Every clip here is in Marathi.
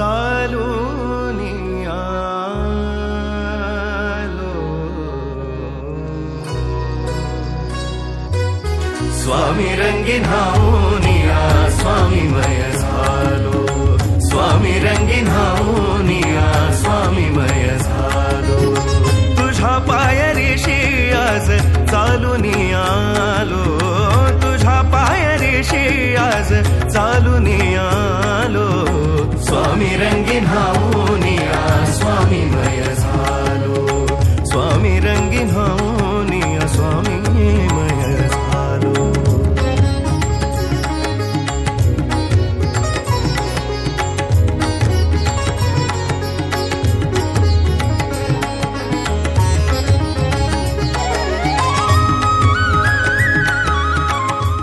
चालून आलो स्वामी रंगीन हाऊनिया स्वामी मय झालो स्वामी रंगीन हाऊनिया स्वामी मय झालो तुझ्या पायरीशी आज चालून आलो तुझ्या पायरीशी आज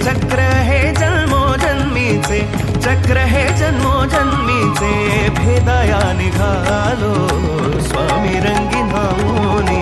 चक्र हे जन्मोजन्मीचे चक्र हे जन्मोजन्मीचे भेदया निघालो स्वामी रंगी हाऊनिया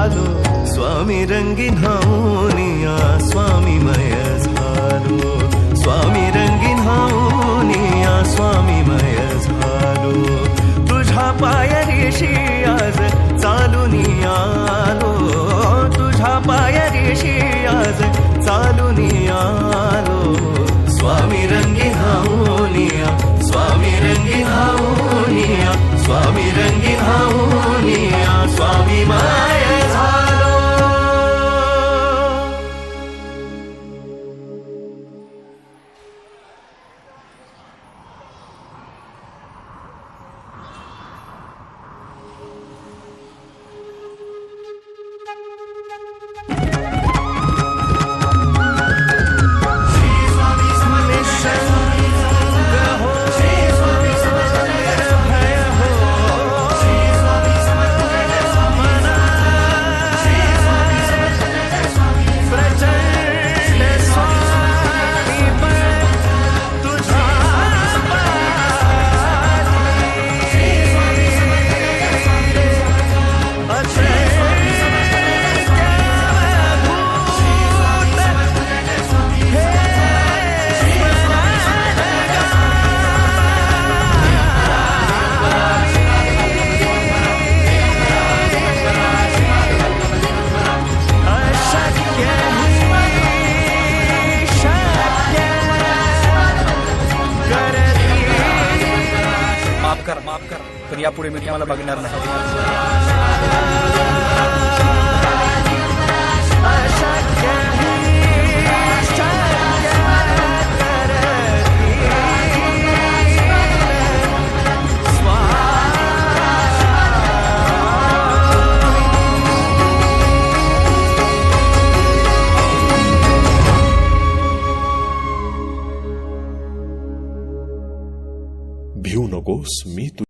झालो. स्वामी रंगीन हाऊनिया स्वामी मय झालो. स्वामी रंगीन हाऊनिया स्वामी मय झालो. तुझ्या पायरीशी आज चालून आलो. तुझ्या पायरीशी आज चालून आलो. स्वामी रंगी हाऊनिया स्वामी रंगी हाऊनिया स्वामी रंगी हाऊनिया स्वामी मा तर यापुढे मी तुम्हाला बघणार नाही. भिऊ नकोस मी